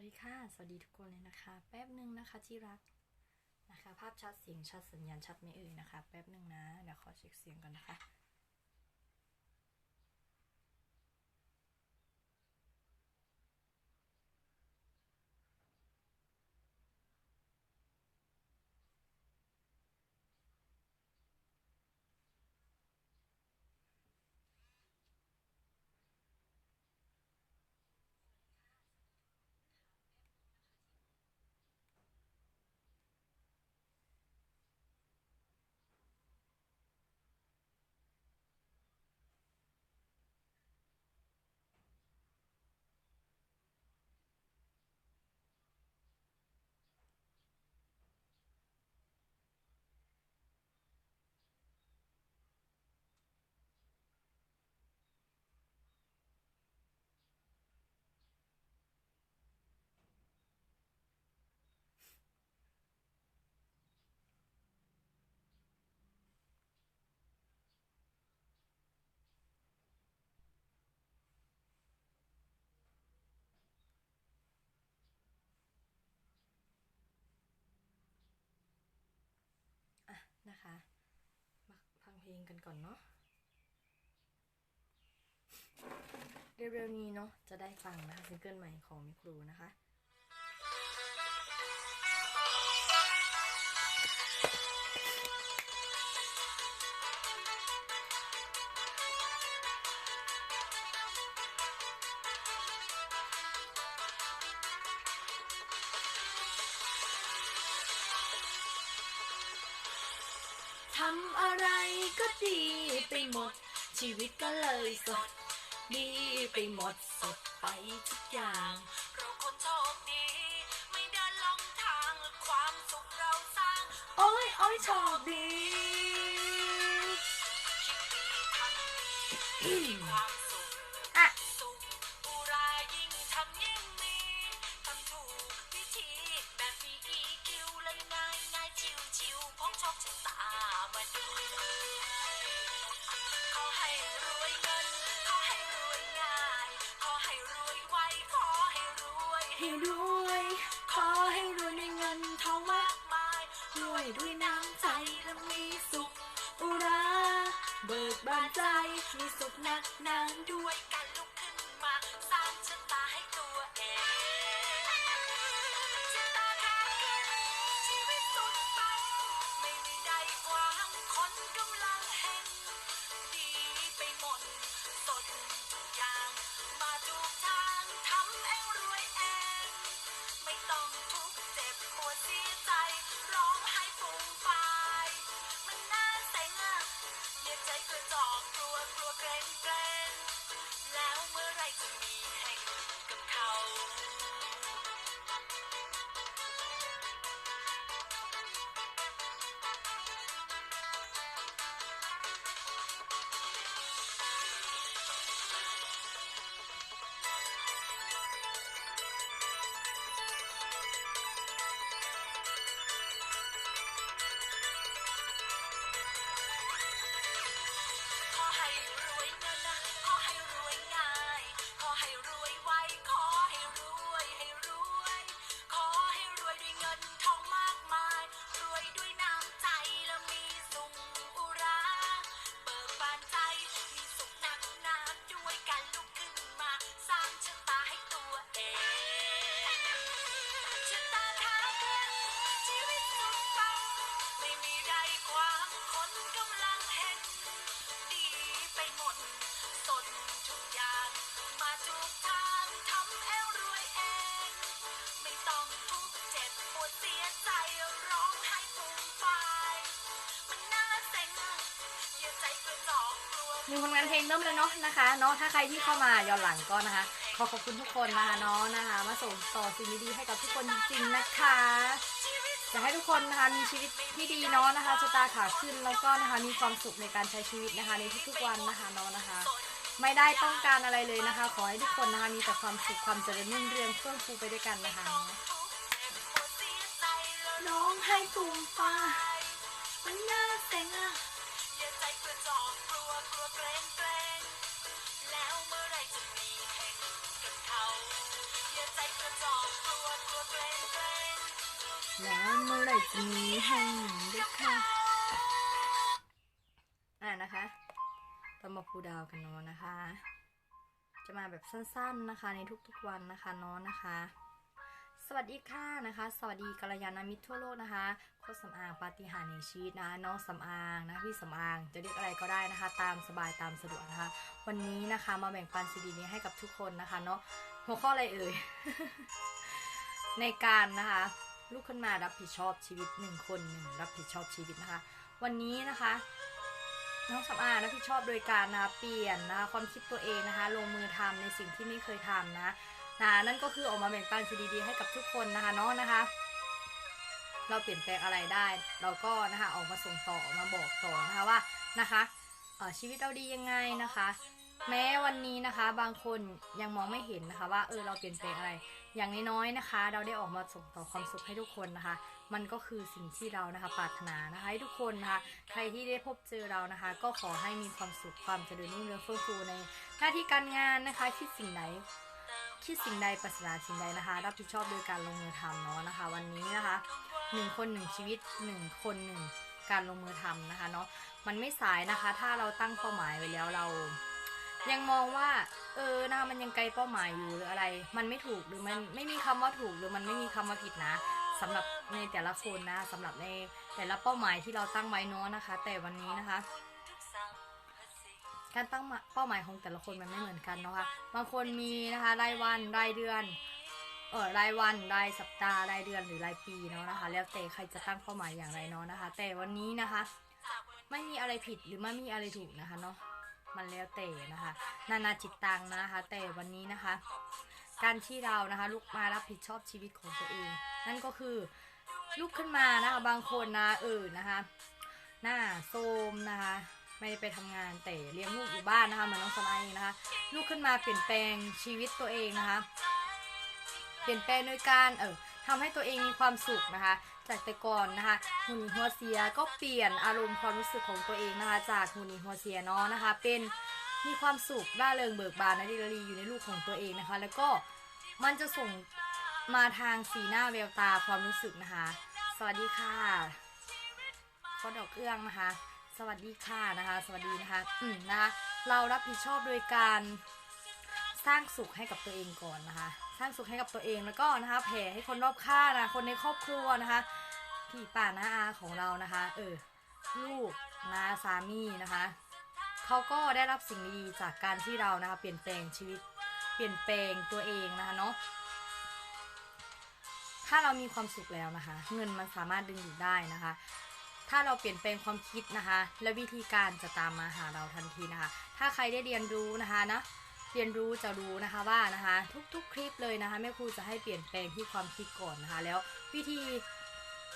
วัสดีค่ะ สวัสดีทุกคนเลยนะคะ แป๊บหนึ่งนะคะที่รักนะคะ ภาพชัดเสียงชัดสัญญาณชัดไหม่เอ่ยนะคะ แป๊บหนึ่งนะ เดี๋ยวขอเช็คเสียงก่อนนะคะ ลงกันก่อนเนาะเร็วๆนี้เนาะจะได้ฟังนะคะซิงเกิลใหม่ของมิครูนะคะ ก็ดีไปหมด ชีวิตก็เลยสด ดีไปหมดสดไปทุกอย่างเราคนโชคดี ไม่เดินลงทางความสุขเราสร้าง โอ้ยโอ้ยโชคดีคิดดีทำดี ให้รวย ขอให้รวยในเงินทองมากมายรวยด้วยน้ำใจและมีสุขอุรา เบิกบานใจมีสุขนักหนานด้วยกัน อกกลัวมีผลงานเพลงเริ่มเลยเนาะนะคะเนาะถ้าใครที่เข้ามาย้อนหลังก็นะคะ ขอขอบคุณทุกคนนะคะเนาะนะคะ มาส่งต่อสิ่งดีๆให้กับทุกคนจริงๆนะคะอยากให้ทุกคนนะคะมีชีวิตที่ดีเนาะนะคะชะตาขาขึ้นแล้วก็นะคะมีความสุขในการใช้ชีวิตนะคะในทุกๆวันนะคะเนาะนะคะ ไม่ได้ต้องการอะไรเลยนะคะ ขอให้ทุกคนนะคะมีแต่ความสุขความเจริญรุ่งเรืองเฟื่องฟูไปด้วยกันนะคะน้องไห้ฟูมฟามันน่า แล้วเมื่อไหรจะมีให้ด้วยค่ะ อ่านะคะตอนมาปูดาวกันเนาะนะคะ จะมาแบบสั้นๆนะคะ ในทุกๆวันนะคะเนาะนะคะ สวัสดีค่ะนะคะ สวัสดีกัลยาณมิตรทั่วโลกนะคะโคตรสำอางปาฏิหาริย์ในชีวิตนะน้องสำอางนะพี่สำอางจะเรียกอะไรก็ได้นะคะ ตามสบายตามสะดวกนะคะ วันนี้นะคะมาแบ่งปันสิ่งดีๆให้กับทุกคนนะคะเนาะหัวข้ออะไรเอ่ย ในการนะคะ ลุกขึ้นมารับผิดชอบชีวิตหนึ่งคนหนึ่งรับผิดชอบชีวิตนะคะ วันนี้นะคะน้องสำอางรับผิดชอบโดยการนะเปลี่ยนนะคะความคิดตัวเองนะคะ ลงมือทำในสิ่งที่ไม่เคยทำนะนะนั่นก็คือออกมาแบ่งปันสิ่งดีๆให้กับทุกคนนะคะเนาะนะคะ เราเปลี่ยนแปลงอะไรได้ เราก็นะคะออกมาส่งต่อออกมาบอกต่อนะคะว่านะคะชีวิตเราดียังไงนะคะ แม้วันนี้นะคะ บางคนยังมองไม่เห็นนะคะ ว่าเออเราเปลี่ยนแปลงอะไร อย่างน้อยๆนะคะ เราได้ออกมาส่งต่อความสุขให้ทุกคนนะคะ มันก็คือสิ่งที่เรานะคะปรารถนานะคะให้ทุกคนนะคะ ใครที่ได้พบเจอเรานะคะ ก็ขอให้มีความสุขความเจริญรุ่งเรืองเฟื่องฟูในหน้าที่การงานนะคะคิดสิ่งไหนคิดสิ่งใดปรารถนาสิ่งใดนะคะ รับผิดชอบโดยการลงมือทำเนาะนะคะ วันนี้นะคะหนึ่งคนหนึ่งชีวิตหนึ่งคนหนึ่งการลงมือทำนะคะเนาะมันไม่สายนะคะ ถ้าเราตั้งเป้าหมายไว้แล้วเรา ยังมองว่า เออนะคะมันยังไกลเป้าหมายอยู่หรืออะไร มันไม่ถูกหรือมันไม่มีคำว่าถูกหรือมันไม่มีคำว่าผิดนะสำหรับในแต่ละคนนะสำหรับในแต่ละเป้าหมายที่เราตั้งไว้เนาะนะคะ แต่วันนี้นะคะ การตั้งเป้าหมายของแต่ละคนมันไม่เหมือนกันเนาะคะบางคนมีนะคะรายวันรายเดือนเออรายวันรายสัปดาห์รายเดือนหรือรายปีเนาะนะคะ แล้วแต่ใครจะตั้งเป้าหมายอย่างไรเนาะนะคะ แต่วันนี้นะคะ ไม่มีอะไรผิดหรือไม่มีอะไรถูกนะคะเนาะ มันแล้วแต่นะคะ นานาจิตตังนะคะ แต่วันนี้นะคะ การที่เรานะคะลุกมารับผิดชอบชีวิตของตัวเอง นั่นก็คือลุกขึ้นมานะคะบางคนนะเออนะคะ หน้าโทรมนะคะไม่ได้ไปทำงานแต่เลี้ยงลูกอยู่บ้านนะคะเหมือนน้องสมัยนะคะลุกขึ้นมาเปลี่ยนแปลงชีวิตตัวเองนะคะ เปลี่ยนแปลงโดยการเออ ทำให้ตัวเองมีความสุขนะคะ จากแต่ก่อนนะคะหุ่นหัวเสียก็เปลี่ยนอารมณ์ความรู้สึกของตัวเองนะคะ จากหุ่นหัวเสียเนาะนะคะ เป็นมีความสุขร่าเริงเบิกบานนะดิลลีอยู่ในลูกของตัวเองนะคะ แล้วก็มันจะส่งมาทางสีหน้าแววตาความรู้สึกนะคะ สวัสดีค่ะข้อดอกเอื้องนะคะ สวัสดีค่ะนะคะ สวัสดีนะคะอืมนะคะเรารับผิดชอบโดยการสร้างสุขให้กับตัวเองก่อนนะคะ สร้างสุขให้กับตัวเองแล้วก็นะคะแผ่ให้คนรอบข้างนะคนในครอบครัวนะคะพี่ป้าน้าอาของเรานะคะ เออลูกนาสามีนะคะเขาก็ได้รับสิ่งดีจากการที่เรานะคะเปลี่ยนแปลงชีวิตเปลี่ยนแปลงตัวเองนะคะเนาะถ้าเรามีความสุขแล้วนะคะ เงินมันสามารถดึงดูดได้นะคะ ถ้าเราเปลี่ยนแปลงความคิดนะคะ และวิธีการจะตามมาหาเราทันทีนะคะ ถ้าใครได้เรียนรู้นะคะนะ เรียนรู้จะรู้นะคะว่านะคะทุกๆ คลิปเลยนะคะแม่ครูจะให้เปลี่ยนแปลงที่ความคิดก่อนนะคะ แล้ววิธี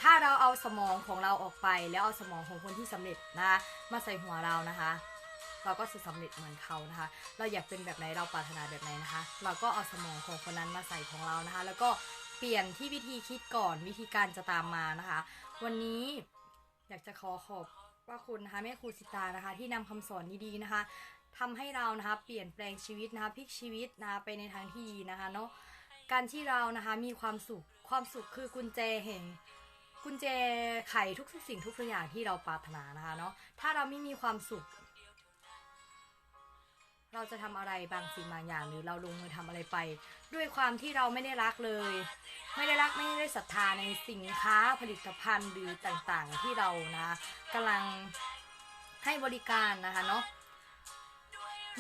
ถ้าเราเอาสมองของเราออกไป แล้วเอาสมองของคนที่สำเร็จนะคะมาใส่หัวเรานะคะ เราก็จะสำเร็จเหมือนเขานะคะ เราอยากเป็นแบบไหนเราปรารถนาแบบไหนนะคะ เราก็เอาสมองของคนนั้นมาใส่ของเรานะคะ แล้วก็เปลี่ยนที่วิธีคิดก่อนวิธีการจะตามมานะคะ วันนี้อยากจะขอขอบว่าคุณนะคะแม่ครูสิตานะคะ ที่นำคำสอนดีๆนะคะ ทำให้เรานะคะเปลี่ยนแปลงชีวิตนะคะพลิกชีวิตนะคะไปในทางที่ดีนะคะเนาะการที่เรานะคะมีความสุขความสุขคือกุญแจแห่งกุญแจไขทุกสิ่งทุกอย่างที่เราปรารถนานะคะเนาะถ้าเราไม่มีความสุข เราจะทำอะไรบางสิ่งบางอย่างหรือเราลงมือทำอะไรไป ด้วยความที่เราไม่ได้รักเลย ไม่ได้รักไม่ได้ศรัทธาในสินค้าผลิตภัณฑ์หรือต่างๆที่เรานะกำลังให้บริการนะคะเนาะ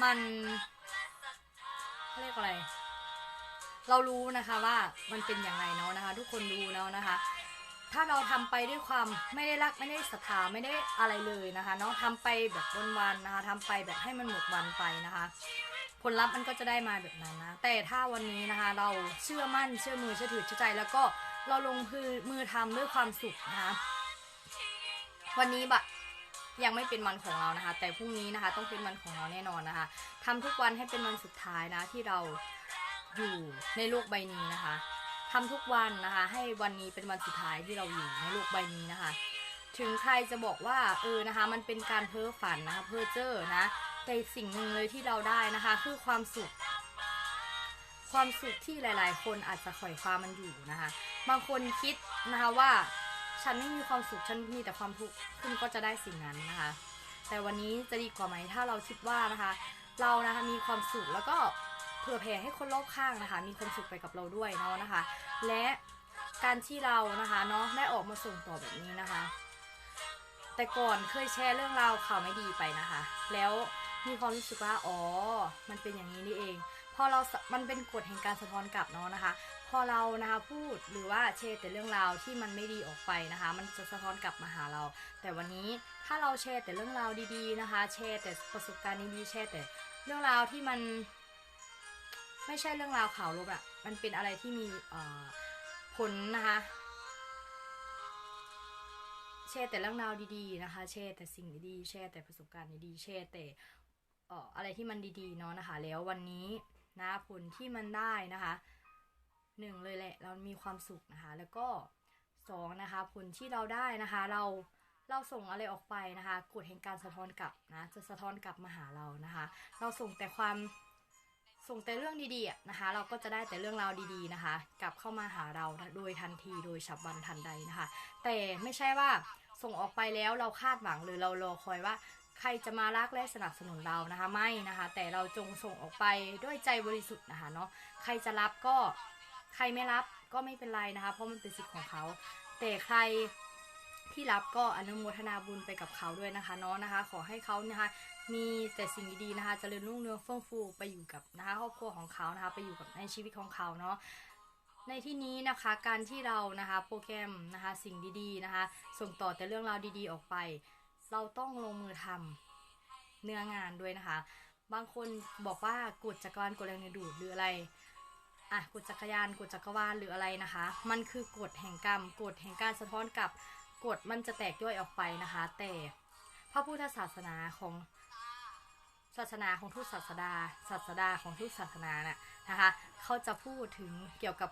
มันเขาเรียกว่าอะไร เรารู้นะคะว่ามันเป็นอย่างไรเนาะนะคะ ทุกคนรู้เนาะนะคะ ถ้าเราทำไปด้วยความไม่ได้รักไม่ได้ศรัทธาไม่ได้อะไรเลยนะคะเนาะทำไปแบบวันๆนะคะทำไปแบบให้มันหมดวันไปนะคะผลลัพธ์มันก็จะได้มาแบบนั้นนะ แต่ถ้าวันนี้นะคะ เราเชื่อมั่นเชื่อมือเชื่อถือเชื่อใจ แล้วก็เราลงมือมือทำด้วยความสุขนะคะ วันนี้บะ ยังไม่เป็นวันของเรานะคะ แต่พรุ่งนี้นะคะต้องเป็นวันของเราแน่นอนนะคะทำทุกวันให้เป็นวันสุดท้ายนะที่เราอยู่ในโลกใบนี้นะคะทำทุกวันนะคะ ให้วันนี้เป็นวันสุดท้ายที่เราอยู่ในโลกใบนี้นะคะ ถึงใครจะบอกว่าเออนะคะ มันเป็นการเพ้อฝันนะคะเพ้อเจ้อนะแต่สิ่งหนึ่งเลยที่เราได้นะคะ คือความสุขคความสุขที่หลาย ๆ คนอาจจะข่อยคว้ามันอยู่นะคะ บางคนคิดนะคะว่า ฉันไม่มีความสุขฉันมีแต่ความทุกข์คุณก็จะได้สิ่งนั้นนะคะ แต่วันนี้จะดีกว่าไหมถ้าเราคิดว่านะคะ เรานะคะมีความสุขแล้วก็เผื่อแผ่ให้คนรอบข้างนะคะ มีความสุขไปกับเราด้วยเนาะนะคะ และการที่เรานะคะเนาะได้ออกมาส่งต่อแบบนี้นะคะ แต่ก่อนเคยแชร์เรื่องราวข่าวไม่ดีไปนะคะ แล้วมีความรู้สึกว่าอ๋อ มันเป็นอย่างนี้นี่เอง พอเรา มันเป็นกฎแห่งการสะท้อนกลับเนาะนะคะ อเรานะคะพูดหรือว่าแชร์แต่เรื่องราวที่มันไม่ดีออกไปนะคะ มันจะสะท้อนกลับมาหาเรา แต่วันนี้ถ้าเราแชร์แต่เรื่องราวดีๆนะคะ แชร์แต่ประสบการณ์ดีๆแชร์แต่เรื่องราวที่มัน ไม่ใช่เรื่องราวข่าวลบอะมันเป็นอะไรที่มีผลนะคะแชร์แต่เรื่องราวดีๆนะคะ แชร์แต่สิ่งดีๆแชร์แต่ประสบการณ์ดีๆแชร์แต่อะไรที่มันดีๆเนาะนะคะ แล้ววันนี้นะผลที่มันได้นะคะ หนึ่งเลยแหละเรามีความสุขนะคะ แล้วก็สองนะคะผลที่เราได้นะคะ เราเราส่งอะไรออกไปนะคะกฎแห่งการสะท้อนกลับนะจะสะท้อนกลับมาหาเรานะคะ เราส่งแต่ความส่งแต่เรื่องดีๆนะคะ เราก็จะได้แต่เรื่องราวดีๆนะคะ กลับเข้ามาหาเราโดยทันทีโดยฉับพลันทันใดนะคะ แต่ไม่ใช่ว่าส่งออกไปแล้วเราคาดหวังหรือเรารอคอยว่าใครจะมารักและสนับสนุนเรานะคะ ไม่นะคะ แต่เราจงส่งออกไปด้วยใจบริสุทธิ์นะคะเนาะใครจะรับก็ ใครไม่รับก็ไม่เป็นไรนะคะ เพราะมันเป็นสิทธิ์ของเขา แต่ใครที่รับก็อนุโมทนาบุญไปกับเขาด้วยนะคะเนาะนะคะ ขอให้เขานะคะมีแต่สิ่งดีๆนะคะเจริญรุ่งเรืองเฟื่องฟูไปอยู่กับนะคะครอบครัวของเขานะคะ ไปอยู่กับในชีวิตของเขาเนาะในที่นี้นะคะการที่เรานะคะโปรแกรมนะคะสิ่งดีๆนะคะ ส่งต่อแต่เรื่องราวดีๆออกไป เราต้องลงมือทำเนื้องานด้วยนะคะ บางคนบอกว่ากดจักรวาลกดแรงดึงดูดหรืออะไร อะกดจักรยานกดจักรวาลหรืออะไรนะคะ มันคือกฎแห่งกรรมกฎแห่งการสะท้อนกลับกฎมันจะแตกย่อยออกไปนะคะ แต่พระพุทธศาสนาของศาสนาของทุกศาสดาศาสดาของทุกศาสนาน่ะนะคะเขาจะพูดถึงเกี่ยวกับ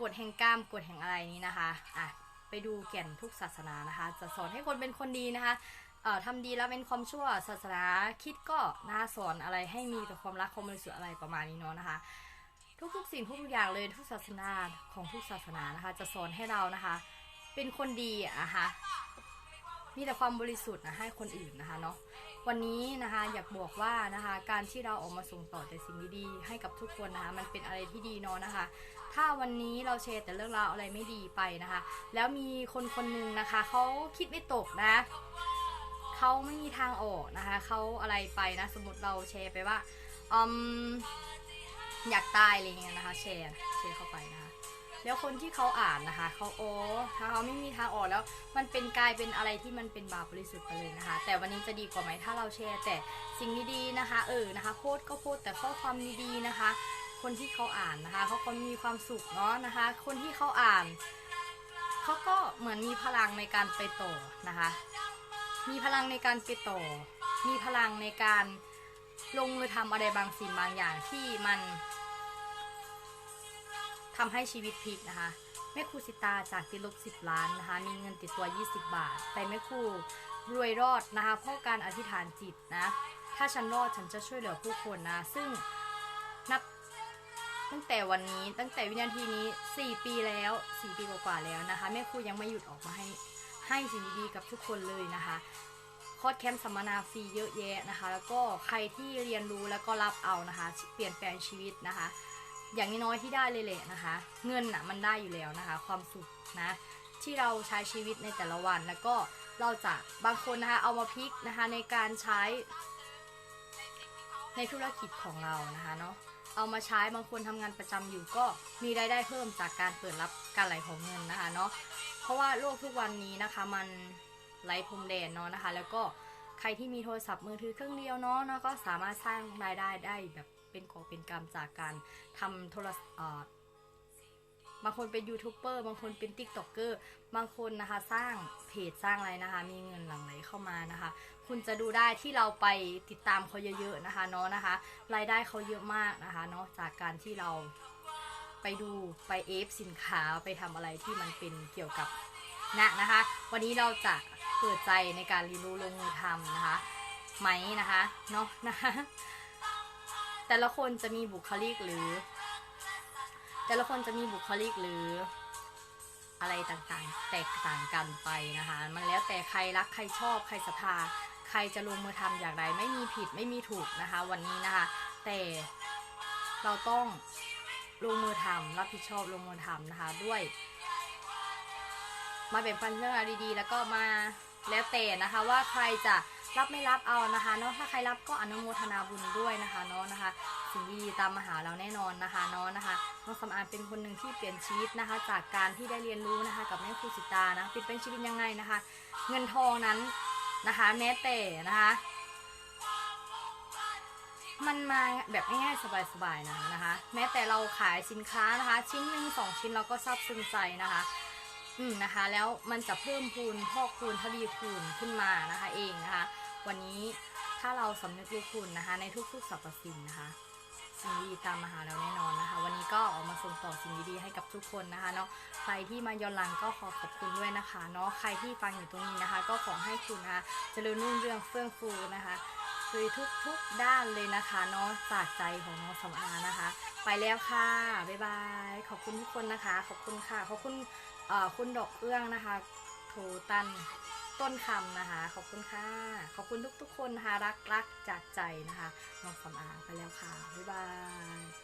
กฎแห่งกรรมกฎแห่งอะไรนี้นะคะอะไปดูแก่นทุกศาสนานะคะ จะสอนให้คนเป็นคนดีนะคะเอ่อทำดีแล้วเป็นความชั่วศาสนาคิดก็นะคะสอนอะไรให้มีแต่ความรักความบริสุทธิ์อะไรประมาณนี้เนาะนะคะ ทุกๆสิ่งทุกอย่างเลยทุกศาสนาของทุกศาสนานะคะ จะสอนให้เรานะคะ เป็นคนดีอะนะคะมีแต่ความบริสุทธิ์นะให้คนอื่นนะคะเนาะวันนี้นะคะอยากบอกว่านะคะ การที่เราออกมาส่งต่อแต่สิ่งดีๆให้กับทุกคนนะคะ มันเป็นอะไรที่ดีเนาะนะคะ ถ้าวันนี้เราแชร์แต่เรื่องราวอะไรไม่ดีไปนะคะ แล้วมีคนคนหนึ่งนะคะเขาคิดไม่ตกนะเขาไม่มีทางออกนะคะเขาอะไรไปนะ สมมติเราแชร์ไปว่าอืม อยากตายอะไรเงี้ยนะคะ แชร์แชร์เข้าไปนะคะ แล้วคนที่เขาอ่านนะคะเขาโอ้ถ้าเขาไม่มีทางออกแล้ว มันเป็นกลายเป็นอะไรที่มันเป็นบาปบริสุทธิ์ไปเลยนะคะ แต่วันนี้จะดีกว่าไหมถ้าเราแชร์แต่สิ่งดีๆนะคะ เออนะคะโพสก็โพสแต่ข้อความดีๆนะคะ คนที่เขาอ่านนะคะเขาก็มีความสุขเนาะนะคะ คนที่เขาอ่านเขาก็เหมือนมีพลังในการไปต่อนะคะ มีพลังในการไปต่อ มีพลังในการลงมือทำอะไรบางสิ่งบางอย่างที่มัน ทำให้ชีวิตพลิกนะคะแม่ครูสิตาจากติดลบ 10 ล้านนะคะมีเงินติดตัว 20 บาท แต่แม่ครูรวยรอดนะคะเพราะการอธิษฐานจิตนะถ้าฉันรอดฉันจะช่วยเหลือผู้คนนะ ซึ่งนับตั้งแต่วันนี้ตั้งแต่วินาทีนี้ 4 ปีแล้ว 4 ปีกว่าๆแล้วนะคะแม่ครูยังไม่หยุดออกมาให้ให้สิ่งดีๆกับทุกคนเลยนะคะคอร์สแคมป์สัมมนาฟรีเยอะแยะนะคะ แล้วก็ใครที่เรียนรู้แล้วก็รับเอานะคะ เปลี่ยนแปลงชีวิตนะคะ อย่างน้อยที่ได้เลยแหละนะคะ เงินน่ะมันได้อยู่แล้วนะคะ ความสุขนะที่เราใช้ชีวิตในแต่ละวันแล้วก็เราจะบางคนนะคะเอามาพลิกนะคะในการใช้ ในธุรกิจของเรานะคะเนาะเอามาใช้บางคนทำงานประจำอยู่ก็มีรายได้เพิ่มจากการเปิดรับการไหลของเงินนะคะเนาะเพราะว่าโลกทุกวันนี้นะคะมันไร้พรมแดนเนาะนะคะ แล้วก็ใครที่มีโทรศัพท์มือถือเครื่องเดียวเนาะนะก็สามารถสร้างรายได้ได้แบบ เป็นกอบเป็นกำจากการทำโทรศัพท์บางคนเป็นยูทูบเบอร์บางคนเป็นติ๊กต็อกเกอร์บางคนนะคะสร้างเพจสร้างอะไรนะคะ มีเงินหลั่งไหลเข้ามานะคะ คุณจะดูได้ที่เราไปติดตามเขาเยอะๆนะคะเนาะนะคะรายได้เขาเยอะมากนะคะเนาะจากการที่เราไปดูไปเอฟสินค้าไปทำอะไรที่มันเป็นเกี่ยวกับนะนะคะ วันนี้เราจะเปิดใจในการเรียนรู้ลงมือทำนะคะไหมนะคะเนาะนะคะ แต่ละคนจะมีบุคลิกหรือ แต่ละคนจะมีบุคลิกหรืออะไรต่างๆ แตกต่างกันไปนะคะ มันแล้วแต่ใครรักใครชอบใครศรัทธาใครจะลงมือทำอย่างไร ไม่มีผิดไม่มีถูกนะคะ วันนี้นะคะ แต่เราต้องลงมือทำรับผิดชอบลงมือทำนะคะ ด้วย มาแบ่งปันเรื่องราวดีๆ แล้วก็มาแล้วแต่นะคะว่าใครจะ รับไม่รับเอานะคะเนาะถ้าใครรับก็อนุโมทนาบุญด้วยนะคะเนาะนะคะสิ่งดีๆตามมาหาเราแน่นอนนะคะเนาะนะคะน้องสำอางเป็นคนหนึ่งที่เปลี่ยนชีวิตนะคะ จากการที่ได้เรียนรู้นะคะ กับแม่ครูสิตานะเปลี่ยนเป็นชีวิตยังไงนะคะ เงินทองนั้นนะคะแม้แต่นะคะมันมาแบบง่ายๆสบายๆนะคะนะคะ แม้แต่เราขายสินค้านะคะ ชิ้นหนึ่งสองชิ้นเราก็ซาบซึ้งใจนะคะ อืมนะคะ แล้วมันจะเพิ่มพูนพอกคูณทวีคูณขึ้นมานะคะ เองนะคะ วันนี้ถ้าเราสำนึกรู้คุณนะคะ ในทุกๆสรรพสิ่งนะคะ สิ่งดีตามมาหาเราแน่นอนนะคะ วันนี้ก็ออกมาส่งต่อสิ่งดีๆให้กับทุกคนนะคะเนาะใครที่มาย้อนหลังก็ขอขอบคุณด้วยนะคะเนาะใครที่ฟังอยู่ตรงนี้นะคะ ก็ขอให้คุณนะคะเจริญรุ่งเรืองเฟื่องฟูนะคะคือทุกๆด้านเลยนะคะเนาะจากใจของน้องสำอานะคะ ไปแล้วค่ะ บ๊ายบาย ขอบคุณทุกคนนะคะ ขอบคุณค่ะ ขอบคุณคุณดอกเอื้องนะคะ โทตัน ต้นคำนะคะ ขอบคุณค่ะ ขอบคุณทุกๆคนนะคะรักรักจากใจนะคะน้องสำอางไปแล้วค่ะ บ๊ายบาย